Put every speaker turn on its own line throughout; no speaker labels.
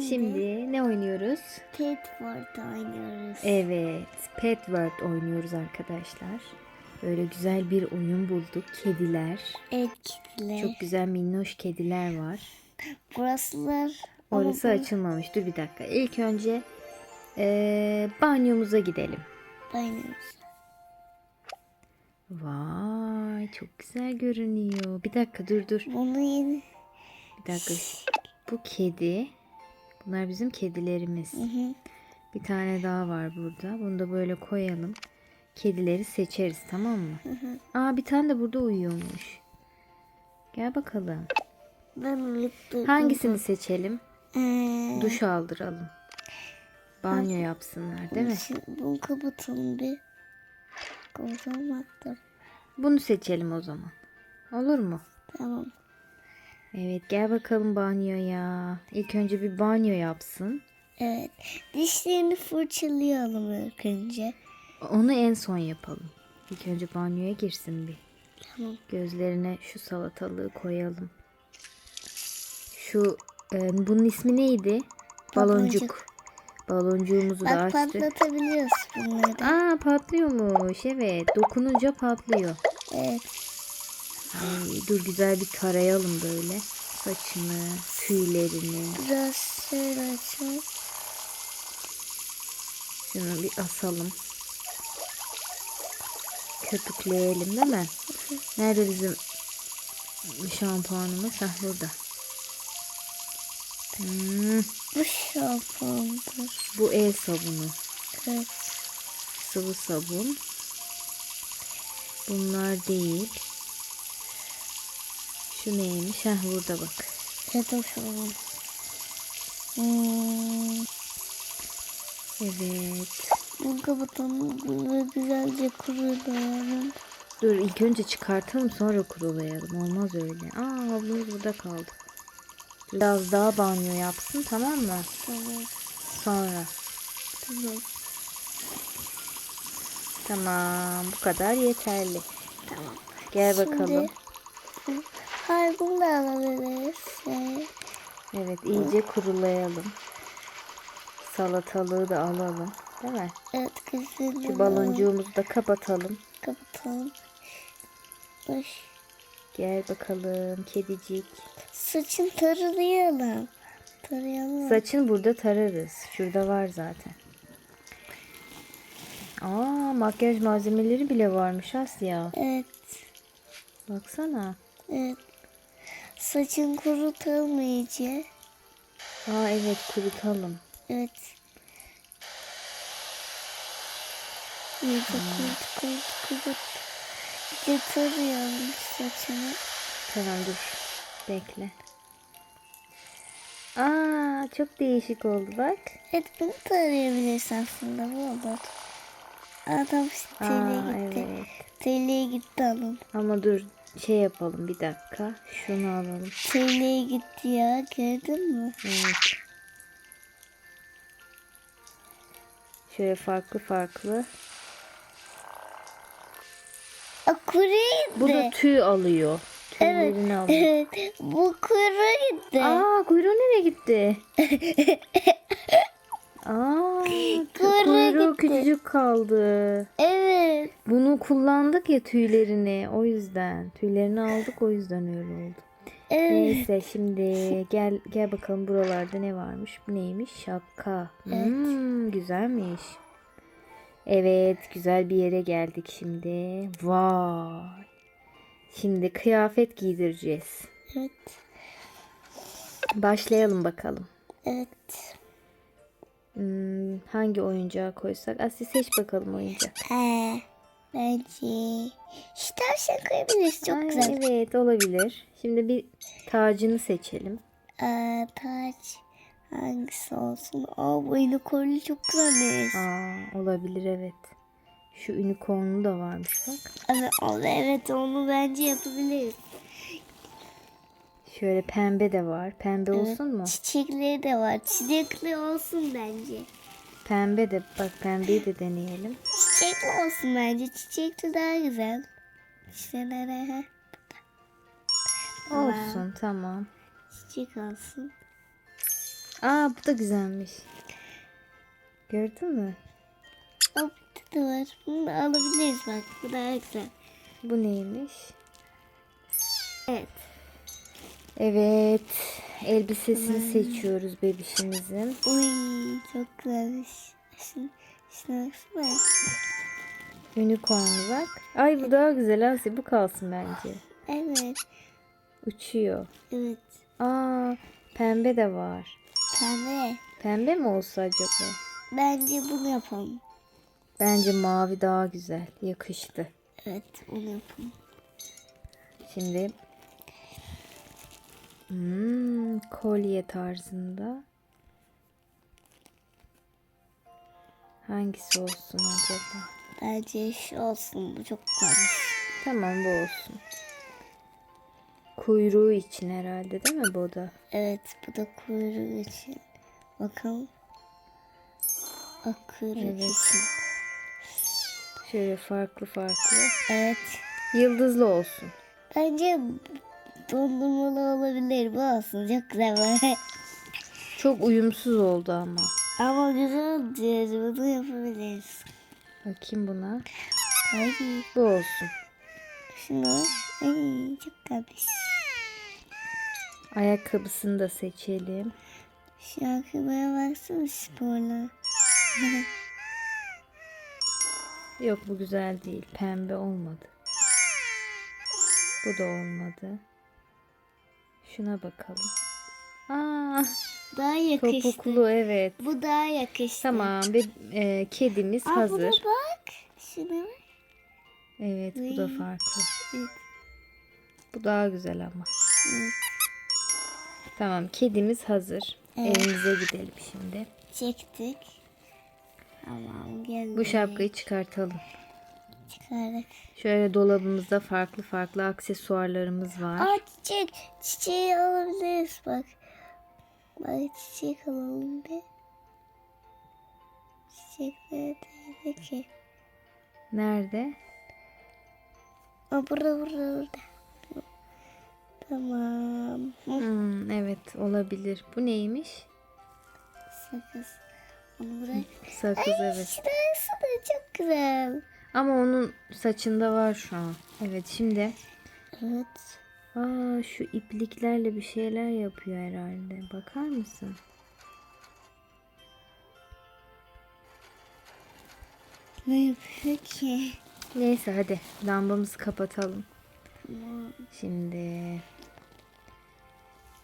Şimdi,
Şimdi ne oynuyoruz?
Petford oynuyoruz.
Evet, Pet World oynuyoruz arkadaşlar. Böyle güzel bir oyun bulduk. Kediler.
Evet kitler.
Çok güzel minnoş kediler var.
Burasılar.
Orası
Ama
açılmamış. Dur bir dakika. İlk önce eee, banyomuza gidelim.
Oynuyoruz.
Vay çok güzel görünüyor. Bir dakika dur dur.
Bunu yeni.
Bir dakika. Bu kedi. Bunlar bizim kedilerimiz.
Hı hı.
Bir tane daha var burada. Bunu da böyle koyalım. Kedileri seçeriz tamam mı? Aa bir tane de burada uyuyormuş. Gel bakalım.
Ben uyuttum.
Hangisini seçelim?
Ee,
Duş aldıralım. Banyo yapsınlar değil mi?
Bunu kapatalım bir. Hatta.
Bunu seçelim o zaman. Olur mu?
Tamam.
Evet gel bakalım banyoya. İlk önce bir banyo yapsın.
Evet. Dişlerini fırçalayalım ilk önce.
Onu en son yapalım. İlk önce banyoya girsin bir.
Tamam.
Gözlerine şu salatalığı koyalım. Şu e, bunun ismi neydi? Baloncuk.
Baloncuk.
Baloncuğumuzu da
Bak
açtı.
patlatabiliyoruz bunları.
Aa patlıyormuş. Evet. Dokununca patlıyor.
Evet.
Ay, dur güzel bir tarayalım böyle. Saçını, tüylerini.
Biraz şöyle açalım.
Şunu bir asalım. Köpükleyelim değil mi? Nerede bizim şampuanımız? Hah burada. Hmm,
Bu şampuandır.
bu el sabunu.
Evet.
Sıvı sabun. Bunlar değil. Şu neymiş? Hah burada bak.
Evet o şampuan. Hmm.
Evet.
Ve güzelce kurulayalım.
Dur ilk önce çıkartalım sonra kurulayalım. Olmaz öyle. Aa havlumuz burada kaldı. Biraz daha banyo yapsın tamam mı?
Tamam.
Sonra.
Tamam.
Tamam bu kadar yeterli.
Tamam.
Gel
Şimdi-
bakalım.
Bunu da alabiliriz.
Evet iyice kurulayalım. Salatalığı da alalım. Değil mi?
evet güzel.
Şu baloncuğumuzu da kapatalım.
Kapatalım. Baş.
Gel bakalım kedicik.
Saçını taralayalım. Tarayalım.
Saçını burada tararız. Şurada var zaten. Aa makyaj malzemeleri bile varmış Asya.
Evet.
Baksana.
Evet. Saçın kurutalım iyice.
Aa evet kurutalım.
Evet. İyice kurut kurut kurut. Tarayalım saçını.
Tamam dur. Bekle. Aa çok değişik oldu bak.
Evet bunu tarayabilirsin aslında bu olur. Adam
Aa
teliğe gitti.
evet.
Teliğe gitti alın.
Ama dur şey yapalım bir dakika. Şunu alalım.
Teliğe gitti ya gördün mü?
Evet. Şöyle farklı farklı.
Aa, kuru
Bu da tüy alıyor. Tüylerini alıyor.
Evet. Bu kuru gitti.
Aa kuyruğu nereye gitti? Aa
Kuyruğu gitti.
küçücük kaldı.
Evet.
Bunu kullandık ya tüylerini o yüzden. Tüylerini aldık o yüzden öyle oldu.
Evet.
Neyse şimdi gel gel bakalım buralarda ne varmış. Bu neymiş? Şapka. Hmm, güzelmiş. Evet güzel bir yere geldik şimdi. Vay. Şimdi kıyafet giydireceğiz.
Evet.
Başlayalım bakalım.
Evet.
Hmm, hangi oyuncağı koysak? Aslı seç bakalım oyuncak.
Ee, bence şu tavşan koyabiliriz. Çok
Ay,
güzel.
Evet olabilir. Şimdi bir tacını seçelim.
Ee, taç hangisi olsun? Aa bu unicornlu çok güzelmiş.
Aa, olabilir evet. Şu unicornlu da varmış bak.
Evet, evet onu bence yapabiliriz.
Şöyle pembe de var. Pembe olsun mu?
Çiçekleri de var. Çiçekli olsun bence.
Pembe de bak pembeyi de deneyelim.
Çiçekli olsun bence. Çiçekli daha güzel. Çiçeklere.
Olsun tamam.
Çiçek olsun.
Aa bu da güzelmiş. Gördün mü?
O da var. Bunu alabiliriz bak. Bu daha güzel.
Bu neymiş?
Evet.
Evet. Elbisesini seçiyoruz bebişimizin.
Uy çok güzelmiş. Şuna, şuna baksana.
Unicorn'u bak. Ay bu daha güzel Asya. Bu kalsın bence.
Evet.
Uçuyor.
Evet.
Aa pembe de var.
Pembe.
Pembe mi olsa acaba?
Bence bunu yapalım.
Bence mavi daha güzel. Yakıştı.
Evet onu yapalım.
Şimdi hmm, kolye tarzında. Hangisi olsun acaba?
Bence şu olsun. Bu çok güzelmiş.
Tamam bu olsun. Kuyruğu için herhalde değil mi bu da?
Evet bu da kuyruğu için. Bakalım. O kuyruk
Evet.
için.
Şöyle farklı farklı.
Evet.
Yıldızlı olsun.
Bence dondurmalı olabilir. Bu olsun. Çok güzel bu.
Çok uyumsuz oldu ama.
Ama güzel olacağız. Bunu yapabiliriz.
Bakayım buna.
Haydi.
Bu olsun.
Şunu. Ay çok güzelmiş.
Ayakkabısını da seçelim.
Şu ayakkabıya baksana sporla.
Yok bu güzel değil. Pembe olmadı. Bu da olmadı. Şuna bakalım. Aa,
Daha yakıştı.
topuklu evet.
Bu daha yakıştı.
Tamam. Bir e, kedimiz
Aa, buna
hazır.
bak. Şuna bak.
Evet bu da
Uy.
farklı.
Evet.
Bu daha güzel ama.
Evet.
Tamam kedimiz hazır.
Evet.
Evimize gidelim şimdi.
Çektik. Tamam geldi.
Bu şapkayı çıkartalım.
Çıkardık.
Şöyle dolabımızda farklı farklı aksesuarlarımız var.
Aa çiçek. Çiçeği alabiliriz bak. Bak çiçek alalım bir. Çiçek neredeydi ki?
Nerede?
Aa burada burada burada. Tamam.
Hmm, evet olabilir. Bu neymiş?
Sakız. Onu bırak.
Sakız evet.
Şurası da çok güzel.
Ama onun saçında var şu an. Evet şimdi.
Evet.
Aa şu ipliklerle bir şeyler yapıyor herhalde. Bakar mısın?
Ne yapıyor ki?
Neyse hadi lambamızı kapatalım.
Tamam.
Şimdi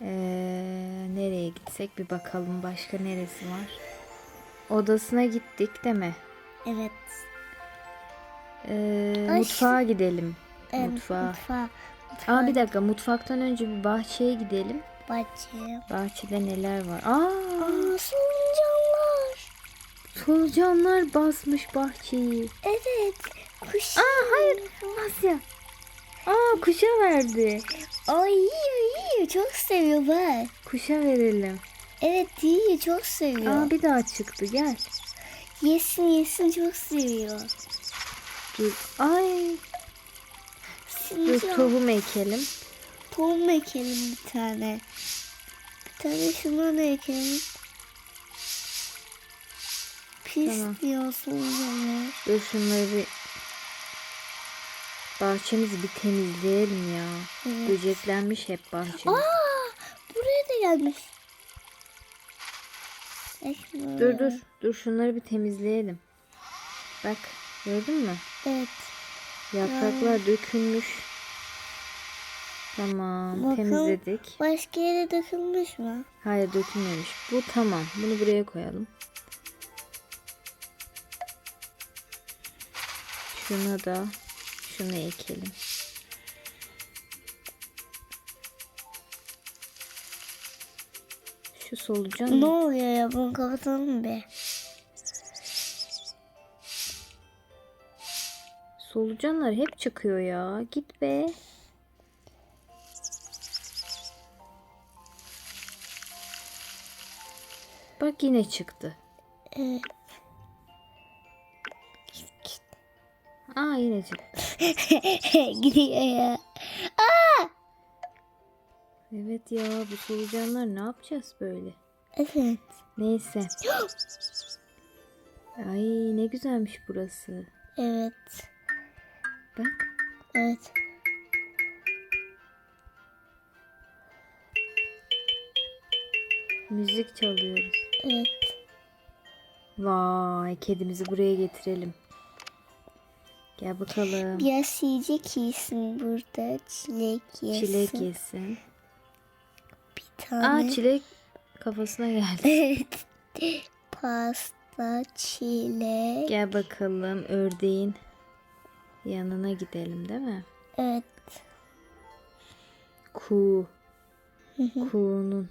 eee, nereye gitsek bir bakalım başka neresi var. Odasına gittik değil mi?
Evet. Ay,
mutfağa gidelim.
Evet,
Mutfağa.
Mutfağa.
Aa bir dakika mutfaktan önce bir bahçeye gidelim.
Bahçeye.
Bahçede neler var? Aa
Aa solucanlar.
solucanlar basmış bahçeyi.
Evet. Kuş.
Aa hayır Asya. Aa kuşa verdi.
Ay yiyor yiyor. Çok seviyor bak.
Kuşa verelim.
Evet yiyor. Çok seviyor.
Aa bir daha çıktı gel.
Yesin yesin çok seviyor.
Dur. Ay dur
Şimdi
tohum ekelim.
tohum ekelim bir tane. Bir tane şundan da ekelim. Pis
Tamam.
diyor solucanlar.
Dur şunları bir bahçemizi bir temizleyelim ya.
Evet.
Böceklenmiş hep bahçemiz.
Aa, buraya da gelmiş. Ekme.
Dur dur dur şunları bir temizleyelim. Bak gördün mü?
Evet.
Yapraklar dökülmüş. Tamam
Bakın.
temizledik.
Başka yere dökülmüş mü?
Hayır dökülmemiş. Bu tamam. Bunu buraya koyalım. Şuna da şunu ekelim. Şu solucan
Ne oluyor ya? Bunu kapatalım bir.
Solucanlar hep çıkıyor ya. Git be. Bak yine çıktı.
Evet.
Aa yine çıktı.
Gidiyor ya.
Evet ya bu solucanlar ne yapacağız böyle?
Evet.
Neyse. Ay ne güzelmiş burası.
Evet.
Bak.
Evet.
Müzik çalıyoruz.
Evet.
Vay kedimizi buraya getirelim. Gel bakalım.
Biraz yiyecek yesin burada. Çilek yesin.
Çilek yesin.
Bir tane.
Aa çilek kafasına geldi.
Evet. Pasta, çilek.
Gel bakalım ördeğin yanına gidelim değil mi?
Evet.
Kuğu. Kuğunun.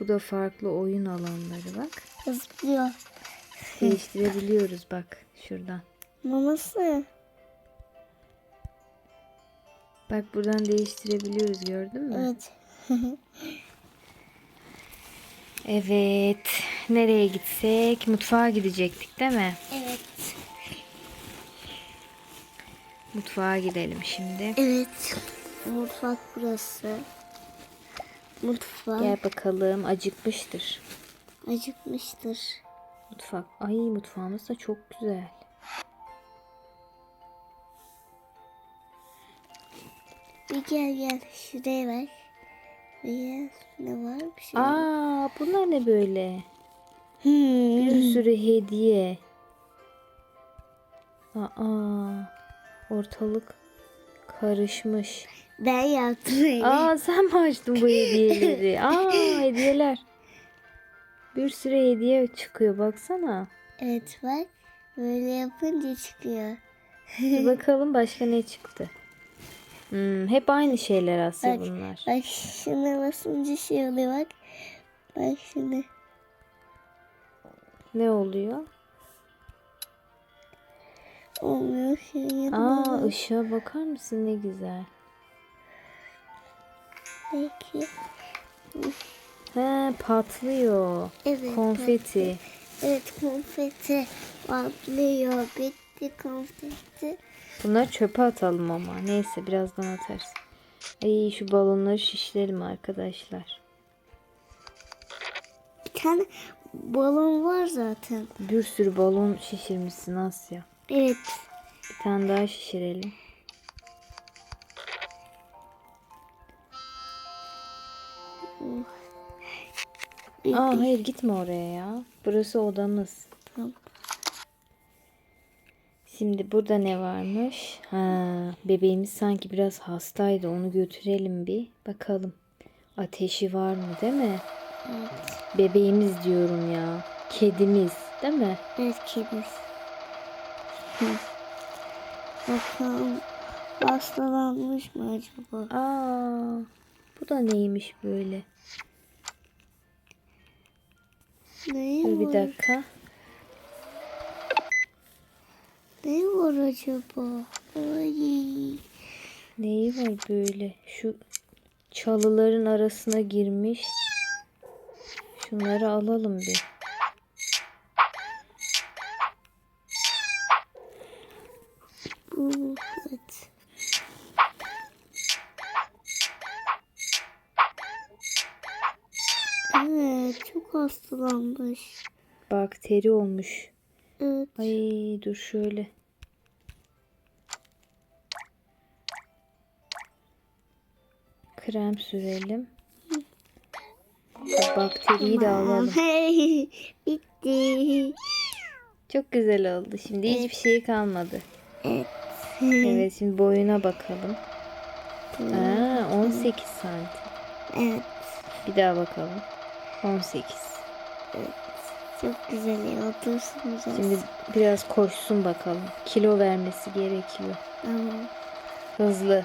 Bu da farklı oyun alanları bak.
Zıplıyor.
Değiştirebiliyoruz bak şuradan.
Maması.
Bak buradan değiştirebiliyoruz gördün mü?
Evet.
Evet. Nereye gitsek? Mutfağa gidecektik değil mi?
Evet.
Mutfağa gidelim şimdi.
Evet. Mutfak burası. Mutfak
Gel bakalım acıkmıştır.
acıkmıştır.
Mutfak. Ay mutfağımız da çok güzel.
Bir gel gel şuraya bak. Biraz ne var bir şey.
Aa bunlar ne böyle?
Hmm.
Bir sürü hediye. Aa ortalık karışmış.
Ben yaptım.
Aa sen mi açtın bu hediyeleri? Aa hediyeler. Bir sürü hediye çıkıyor baksana.
Evet bak. Böyle yapınca çıkıyor.
Bir bakalım başka ne çıktı. Hmm, hep aynı şeyler aslında
Bak,
bunlar.
bak şuna basınca şey oluyor bak. Bak şimdi.
Ne oluyor?
Olmuyor şey
Aa
yapamıyor.
ışığa bakar mısın ne güzel.
Peki.
He patlıyor.
Evet.
Konfeti.
Evet konfeti patlıyor. Bitti konfeti.
Bunları çöpe atalım ama. Neyse birazdan atarız. Ay şu balonları şişirelim arkadaşlar.
Bir tane balon var zaten.
Bir sürü balon şişirmişsin Asya.
Evet.
Bir tane daha şişirelim.
Bir,
Aa hayır gitme oraya ya. Burası odamız.
Tamam.
Şimdi burada ne varmış? Ha, bebeğimiz sanki biraz hastaydı. Onu götürelim bir. Bakalım. Ateşi var mı değil mi?
Evet.
Bebeğimiz diyorum ya. Kedimiz değil mi?
Evet kedi. Hı. Bakalım hastalanmış mı acaba?
Aa, bu da neymiş böyle?
Ne
Dur bir dakika.
Ne var acaba? Ay.
Neyi var böyle? Şu çalıların arasına girmiş. Şunları alalım bir.
Evet. Evet çok hastalanmış.
Bakteri olmuş.
Evet.
Ay dur şöyle. Krem sürelim. Bu bakteriyi de alalım.
Bitti.
Çok güzel oldu. Şimdi hiçbir şey kalmadı.
Evet.
Evet şimdi boyuna bakalım. Aa, 18 santim.
Evet.
Bir daha bakalım. 18.
Çok güzel ya. Otursun biraz.
Şimdi biraz koşsun bakalım. Kilo vermesi gerekiyor.
Tamam.
Hızlı.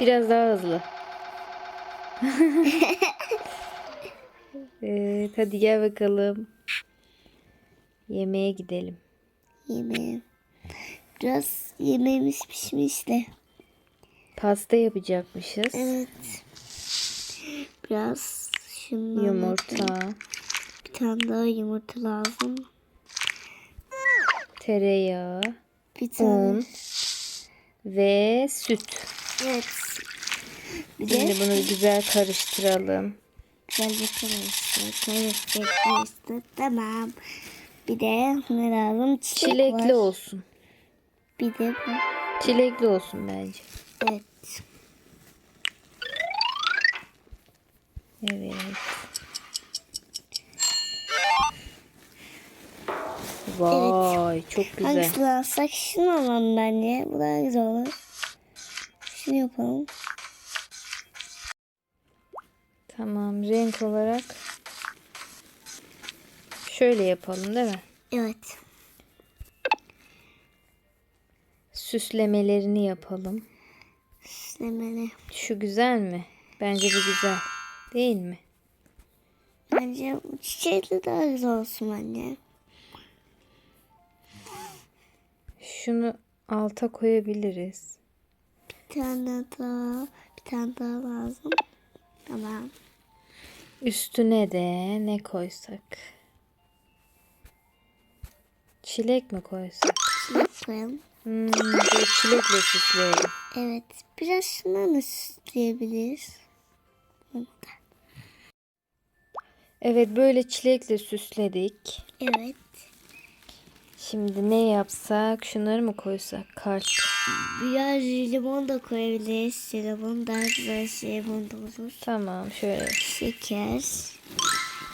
Biraz daha hızlı. evet hadi gel bakalım. Yemeğe gidelim.
Yemeğim. Biraz yemeğimiz pişmiş de.
Pasta yapacakmışız.
Evet. Biraz şundan
Yumurta,
Bir tane daha yumurta lazım.
tereyağı,
Bir tane.
un ve süt.
Evet. Bir
Şimdi
de
bunu güzel karıştıralım.
Güzel bir karıştır. Karıştır, karıştır. Tamam. Bir de ne lazım? Çilek
Çilekli
var.
olsun.
Bir de bu.
Çilekli olsun bence.
Evet.
Evet. Vay çok güzel.
Hangisini alsak? Şunu alalım bence. Bu daha güzel olur. Şunu yapalım.
Tamam renk olarak şöyle yapalım değil mi?
Evet.
Süslemelerini yapalım.
Süslemeli.
Şu güzel mi? Bence bu güzel. Değil mi?
Bence bu çiçekli daha güzel olsun bence.
Şunu alta koyabiliriz.
Bir tane daha. Bir tane daha lazım. Tamam.
Üstüne de ne koysak? Çilek mi koysak?
Çilek koyalım.
Hmm, böyle çilekle süsleyelim.
Evet. Biraz şundan da süsleyebiliriz.
Evet böyle çilekle süsledik.
Evet.
Şimdi ne yapsak? Şunları mı koysak? Kalp.
Biraz limon da koyabiliriz. Limon daha güzel limon da olur.
Tamam şöyle.
Şeker.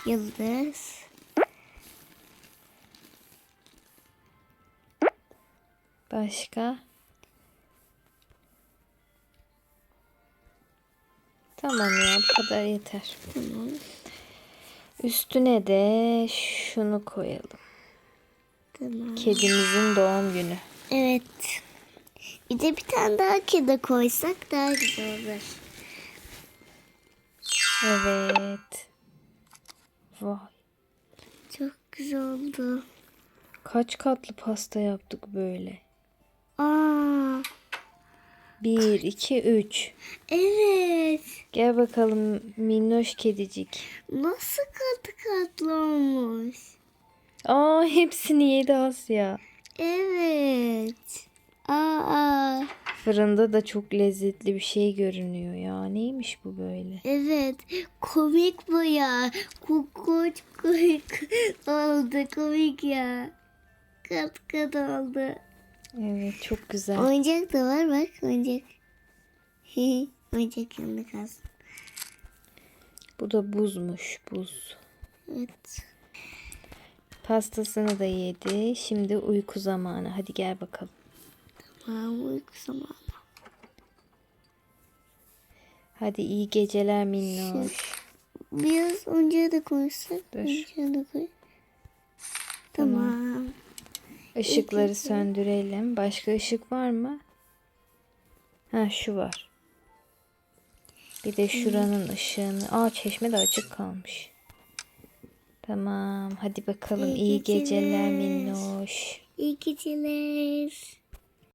Yıldız.
Başka? Tamam ya bu kadar yeter.
Tamam.
Üstüne de şunu koyalım.
Tamam.
Kedimizin doğum günü.
Evet. Bir de bir tane daha kedi koysak daha güzel olur.
Evet. Vay.
Çok güzel oldu.
Kaç katlı pasta yaptık böyle?
Aa,
Bir, iki, üç.
evet.
Gel bakalım minnoş kedicik.
Nasıl katı katlı olmuş?
Aa hepsini yedi Asya.
Evet. Aa,
Fırında da çok lezzetli bir şey görünüyor ya. Neymiş bu böyle?
evet. Komik bu ya. Kukuç komik oldu. Komik ya. Kat kat oldu.
Evet çok güzel.
Oyuncak da var bak oyuncak. oyuncak yanında kalsın.
Bu da buzmuş buz.
Evet.
Pastasını da yedi. Şimdi uyku zamanı. Hadi gel bakalım.
Tamam uyku zamanı.
Hadi iyi geceler minnoş.
Biraz oyuncağı da koysak.
Dur.
Oyuncağı da koy. Tamam.
Işıkları söndürelim. Başka ışık var mı? Ha şu var. Bir de şuranın ışığını. Aa çeşme de açık kalmış. Tamam. Hadi bakalım.
İyi
iyi geceler
geceler.
minnoş.
İyi geceler.